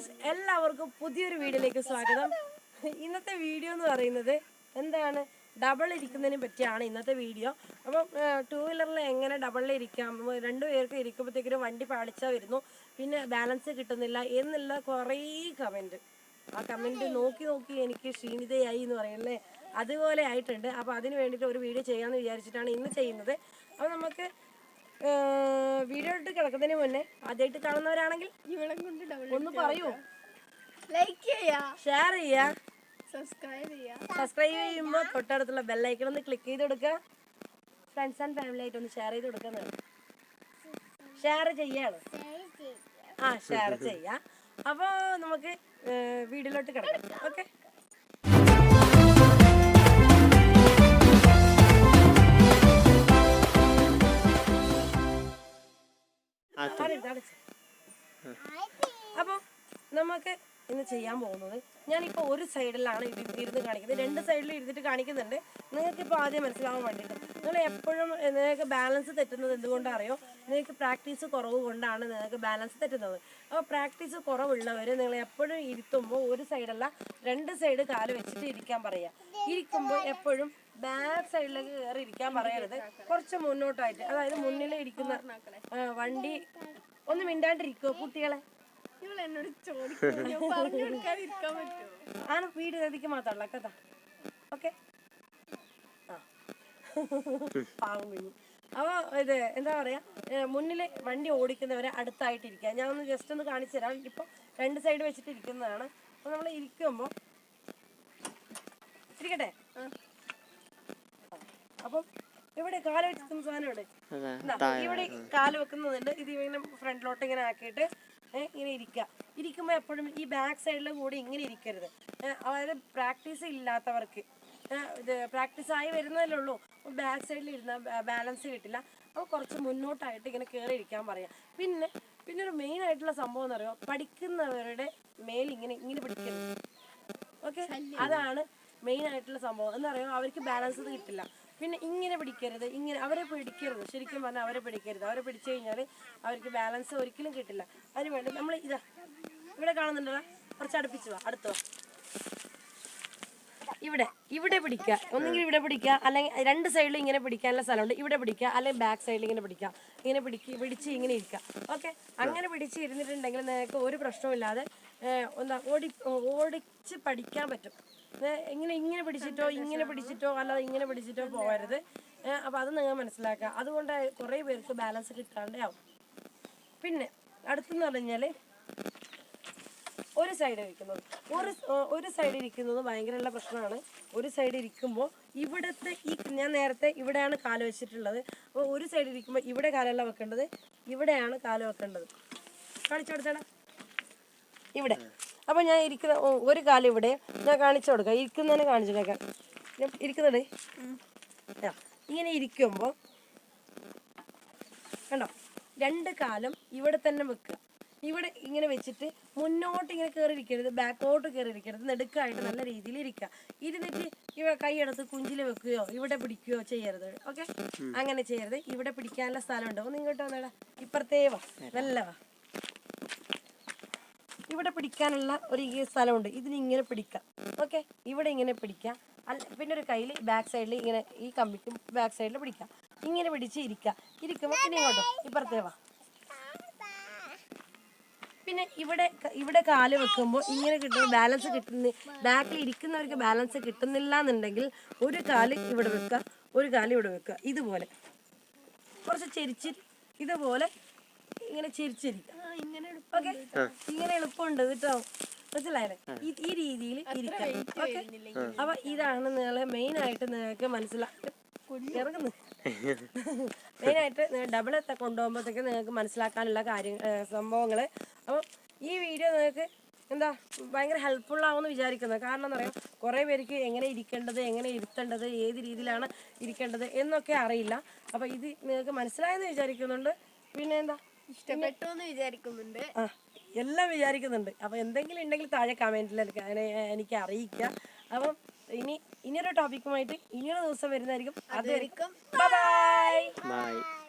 Friends എല്ലാവർക്കും പുതിയൊരു വീഡിയോയിലേക്ക് സ്വാഗതം. ഇന്നത്തെ വീഡിയോ എന്ന് പറയുന്നത് എന്താണ്? ഡബിൾ ഇരിക്കുന്നതിനെ പറ്റിയാണ് ഇന്നത്തെ വീഡിയോ. അപ്പം ടൂ വീലറിൽ എങ്ങനെ ഡബിളിൽ ഇരിക്കാം? രണ്ടു പേർക്ക് ഇരിക്കുമ്പോഴത്തേക്കൊരു വണ്ടി പാളിച്ചാൽ വരുന്നു. പിന്നെ ബാലൻസ് കിട്ടുന്നില്ല എന്നുള്ള കുറേ കമന്റ് ആ കമന്റ് നോക്കി നോക്കി എനിക്ക് ക്ഷീണിതയായി എന്ന് പറയല്ലേ അതുപോലെ ആയിട്ടുണ്ട്. അപ്പോൾ അതിന് വേണ്ടിയിട്ട് ഒരു വീഡിയോ ചെയ്യാമെന്ന് വിചാരിച്ചിട്ടാണ് ഇന്ന് ചെയ്യുന്നത്. അപ്പോൾ നമുക്ക് വീഡിയോ ഇട്ട് കിടക്കുന്നതിന് മുന്നേ ആദ്യമായിട്ട് കാണുന്നവരാണെങ്കിൽ ഒന്ന് പറയൂ. ലൈക്ക് ചെയ്യാ. ഷെയർ ചെയ്യാ. സബ്സ്ക്രൈബ് ചെയ്യാ. സബ്സ്ക്രൈബ് ചെയ്യുമ്പോൾ തൊട്ടടുത്തുള്ള ബെല്ലൈക്കൺ ഒന്ന് ക്ലിക്ക് ചെയ്ത് കൊടുക്കുക. ഫ്രണ്ട്സ് ആൻഡ് ഫാമിലി ആയിട്ട് ഒന്ന് ഷെയർ ചെയ്ത് കൊടുക്കുന്നത് ഷെയർ ചെയ്യാണ്. ആ ഷെയർ ചെയ്യാം. അപ്പോൾ നമുക്ക് വീഡിയോയിലോട്ട് കിടക്കാം. ഓക്കെ അപ്പോൾ നമുക്ക് ഇന്ന് ചെയ്യാൻ പോകുന്നത്. ഞാനിപ്പോൾ ഒരു സൈഡിലാണ് ഇത് ഇരുന്ന് കാണിക്കുന്നത്. രണ്ട് സൈഡിൽ ഇരുന്നിട്ട് കാണിക്കുന്നുണ്ട്. നിങ്ങൾക്ക് ഇപ്പോൾ ആദ്യം മനസ്സിലാവാൻ വേണ്ടിയിട്ട് നിങ്ങൾ എപ്പോഴും നിങ്ങൾക്ക് ബാലൻസ് തെറ്റുന്നത് എന്തുകൊണ്ടാണ് അറിയോ? നിങ്ങൾക്ക് പ്രാക്ടീസ് കുറവ് കൊണ്ടാണ് നിങ്ങൾക്ക് ബാലൻസ് തെറ്റുന്നത്. അപ്പോൾ പ്രാക്ടീസ് കുറവുള്ളവർ നിങ്ങൾ എപ്പോഴും ഇരുത്തുമ്പോൾ ഒരു സൈഡല്ല രണ്ട് സൈഡ് കാൽ വെച്ചിട്ട് ഇരിക്കാൻ പറയുക ഇരിക്കുമ്പോൾ എപ്പോഴും ബാക്ക് സൈഡിലേക്ക് കയറി ഇരിക്കാൻ പറയരുത്. കുറച്ച് മുന്നോട്ടായിട്ട് അതായത് മുന്നിൽ ഇരിക്കുന്ന വണ്ടി ഒന്ന് മിണ്ടാണ്ടിരിക്കുമോ കുട്ടികളെ? ഇവൾ എന്നോട് ചോദിക്കും ഞാൻ പറഞ്ഞു കൊടുക്കാതിരിക്കാൻ പറ്റുമോ? ആണ് വീട് നദിക്ക് മാത്രമല്ല കഥ ഓക്കെ. ആ. പാവം കുഞ്ഞു. അപ്പോൾ ഇത് എന്താ പറയാ മുന്നിൽ വണ്ടി ഓടിക്കുന്നവരെ അടുത്തായിട്ടിരിക്കുക. ഞാൻ ഒന്ന് ജസ്റ്റ് ഒന്ന് കാണിച്ചു തരാം. ഇപ്പോൾ രണ്ട് സൈഡ് വെച്ചിട്ട് ഇരിക്കുന്നതാണ്. അപ്പോൾ നമ്മൾ ഇരിക്കുമ്പോൾ ഇരിക്കട്ടെ? അപ്പം ഇവിടെ കാൽ വെക്കുന്ന സാധനം ഇവിടെ ഇവിടെ കാൽ വെക്കുന്നുണ്ട് ഇത് ഇങ്ങനെ ഫ്രണ്ടിലോട്ട് ഇങ്ങനെ ആക്കിയിട്ട് ഇങ്ങനെ ഇരിക്കുക ഇരിക്കുമ്പോൾ എപ്പോഴും ഈ ബാക്ക് സൈഡിൽ കൂടി ഇങ്ങനെ ഇരിക്കരുത്. അതായത് പ്രാക്ടീസ് ഇല്ലാത്തവർക്ക് ഇത് പ്രാക്ടീസ് ആയി വരുന്നതല്ലേ ഉള്ളൂ. ബാക്ക് സൈഡിൽ ഇരുന്ന ബാലൻസ് കിട്ടില്ല. അപ്പോൾ കുറച്ച് മുന്നോട്ടായിട്ട് ഇങ്ങനെ കയറി ഇരിക്കാൻ പറയാം. പിന്നെ പിന്നെ ഒരു മെയിൻ ആയിട്ടുള്ള സംഭവം എന്ന് പറയുമ്പോൾ പഠിക്കുന്നവരുടെ മേൽ ഇങ്ങനെ ഇങ്ങനെ പിടിക്കരുത്. ഓക്കെ അതാണ് മെയിൻ ആയിട്ടുള്ള സംഭവം. എന്ന് പറയുമ്പോൾ അവർക്ക് ബാലൻസ് കിട്ടില്ല. പിന്നെ ഇങ്ങനെ പിടിക്കരുത്. ഇങ്ങനെ അവരെ പിടിക്കരുത്. ശരിക്കും പറഞ്ഞാൽ അവരെ പിടിക്കരുത്. അവരെ പിടിച്ചു കഴിഞ്ഞാൽ അവർക്ക് ബാലൻസ് ഒരിക്കലും കിട്ടില്ല. അതിന് വേണ്ടി നമ്മൾ ഇതാ ഇവിടെ കാണുന്നുണ്ടല്ലോ. കുറച്ച് അടുപ്പിച്ചു വാ. അടുത്തോ ഇവിടെ ഇവിടെ പിടിക്കുക. ഒന്നെങ്കിൽ ഇവിടെ പിടിക്കുക. അല്ലെങ്കിൽ രണ്ട് സൈഡിൽ ഇങ്ങനെ പിടിക്കാനുള്ള സ്ഥലമുണ്ട്. ഇവിടെ പിടിക്കുക. അല്ലെങ്കിൽ ബാക്ക് സൈഡിൽ ഇങ്ങനെ പിടിക്കുക. ഇങ്ങനെ പിടിക്ക് പിടിച്ച് ഇങ്ങനെ ഇരിക്കുക. ഓക്കെ അങ്ങനെ പിടിച്ച് ഇരുന്നിട്ടുണ്ടെങ്കിൽ നിങ്ങൾക്ക് ഒരു പ്രശ്നവും ഇല്ലാതെ എന്താ ഓടി ഓടിച്ച് പഠിക്കാൻ പറ്റും. ഏഹ്, ഇങ്ങനെ ഇങ്ങനെ പിടിച്ചിട്ടോ ഇങ്ങനെ പിടിച്ചിട്ടോ അല്ലാതെ ഇങ്ങനെ പിടിച്ചിട്ടോ പോകരുത് അപ്പൊ അപ്പോൾ അത് നിങ്ങൾ മനസ്സിലാക്കുക. അതുകൊണ്ട് കുറേ പേർക്ക് ബാലൻസ് കിട്ടാണ്ടേ ആവും. പിന്നെ അടുത്തെന്ന് പറഞ്ഞാൽ ഒരു സൈഡ് ഇരിക്കുന്നത്. ഒരു ഒരു സൈഡ് ഇരിക്കുന്നത് ഭയങ്കരമുള്ള പ്രശ്നമാണ്. ഒരു സൈഡ് ഇരിക്കുമ്പോൾ ഇവിടുത്തെ ഈ ഞാൻ നേരത്തെ ഇവിടെയാണ് കാൽ വെച്ചിട്ടുള്ളത്. അപ്പോൾ ഒരു സൈഡ് ഇരിക്കുമ്പോൾ ഇവിടെ കാലല്ല വെക്കേണ്ടത്. ഇവിടെയാണ് കാൽ വെക്കേണ്ടത്. കാണിച്ചു കൊടുത്തേടാ ഇവിടെ. അപ്പോൾ ഞാൻ ഇരിക്കുന്ന ഒരു കാലം ഇവിടെ. ഞാൻ കാണിച്ചു കൊടുക്കാം. ഇരിക്കുന്നതിനെ കാണിച്ചു കൊടുക്കാം. ഞാൻ ഇരിക്കുന്നുണ്ട്. ഇങ്ങനെ ഇരിക്കുമ്പോൾ കണ്ടോ? രണ്ട് കാലം ഇവിടെ തന്നെ വെക്കുക. ഇവിടെ ഇങ്ങനെ വെച്ചിട്ട് മുന്നോട്ട് ഇങ്ങനെ കയറി ഇരിക്കരുത് ബാക്കോട്ട് കയറി ഇരിക്കരുത് നെടുക്കായിട്ട് നല്ല രീതിയിൽ ഇരിക്കുക. ഇരുന്നിട്ട് ഇവ കൈയെടുത്ത് കുഞ്ചിൽ വെക്കുകയോ ഇവിടെ പിടിക്കുകയോ ചെയ്യരുത്. ഓക്കെ? അങ്ങനെ ചെയ്യരുത്. ഇവിടെ പിടിക്കാനുള്ള സ്ഥലമുണ്ടോ. ഒന്ന് ഇങ്ങോട്ട് വന്നേടാ. ഇപ്പുറത്തേ വാ. നല്ല വാ. ഇവിടെ പിടിക്കാനുള്ള ഒരു ഈ സ്ഥലമുണ്ട്. ഇതിന് ഇങ്ങനെ പിടിക്കാം. ഓക്കെ ഇവിടെ ഇങ്ങനെ പിടിക്കാം. അല്ല പിന്നെ ഒരു കയ്യിൽ ബാക്ക് സൈഡിൽ ഇങ്ങനെ ഈ കമ്പിക്കും ബാക്ക് സൈഡിൽ പിടിക്കാം. ഇങ്ങനെ പിടിച്ച് ഇരിക്കുക ഇരിക്കുമ്പോൾ പിന്നെ ഇങ്ങോട്ടോ ഇപ്പുറത്തേ വാ. പിന്നെ ഇവിടെ ഇവിടെ കാൽ വെക്കുമ്പോൾ ഇങ്ങനെ കിട്ടുന്ന ബാലൻസ് കിട്ടുന്ന ബാക്കിൽ ഇരിക്കുന്നവർക്ക് ബാലൻസ് കിട്ടുന്നില്ല എന്നുണ്ടെങ്കിൽ ഒരു കാൽ ഇവിടെ വെക്കുക ഒരു കാൽ ഇവിടെ വെക്കുക ഇതുപോലെ. കുറച്ച് ചെരിച്ച് ഇതുപോലെ ഇങ്ങനെ ചെരിച്ചിരിക്കുക ആ ഇങ്ങനെ ഓക്കെ. ഇങ്ങനെ എളുപ്പമുണ്ട് കേട്ടോ. മനസ്സിലായല്ലേ ഈ ഈ രീതിയിൽ ഇരിക്കാം. ഓക്കെ. അപ്പൊ ഇതാണ് നിങ്ങളെ മെയിൻ ആയിട്ട് നിങ്ങൾക്ക് മനസ്സിലാക്കി ഇറങ്ങുന്നു. മെയിൻ ആയിട്ട് ഡബിൾ എത്ത കൊണ്ടുപോകുമ്പോഴത്തേക്ക് നിങ്ങൾക്ക് മനസ്സിലാക്കാനുള്ള കാര്യങ്ങൾ സംഭവങ്ങൾ അപ്പം ഈ വീഡിയോ നിങ്ങൾക്ക് എന്താ ഭയങ്കര ഹെൽപ്ഫുൾ ആവുമെന്ന് വിചാരിക്കുന്നത് കാരണം എന്താ പറയുക കുറേ പേർക്ക് എങ്ങനെ ഇരിക്കേണ്ടത് എങ്ങനെ ഇരുത്തേണ്ടത് ഏത് രീതിയിലാണ് ഇരിക്കേണ്ടത് എന്നൊക്കെ അറിയില്ല. അപ്പോൾ ഇത് നിങ്ങൾക്ക് മനസ്സിലായെന്ന് വിചാരിക്കുന്നുണ്ട്. പിന്നെ എന്താ? വിചാരിക്കുന്നുണ്ട്. ആ എല്ലാം വിചാരിക്കുന്നുണ്ട്. അപ്പോൾ എന്തെങ്കിലും ഉണ്ടെങ്കിൽ താഴെ കമന്റിൽ എനിക്ക് അറിയിക്കുക. അപ്പം ഇനി ഇനിയൊരു ടോപ്പിക്കുമായിട്ട് ഇനിയൊരു ദിവസം വരുന്നതായിരിക്കും. അതുവരെയും ബൈ.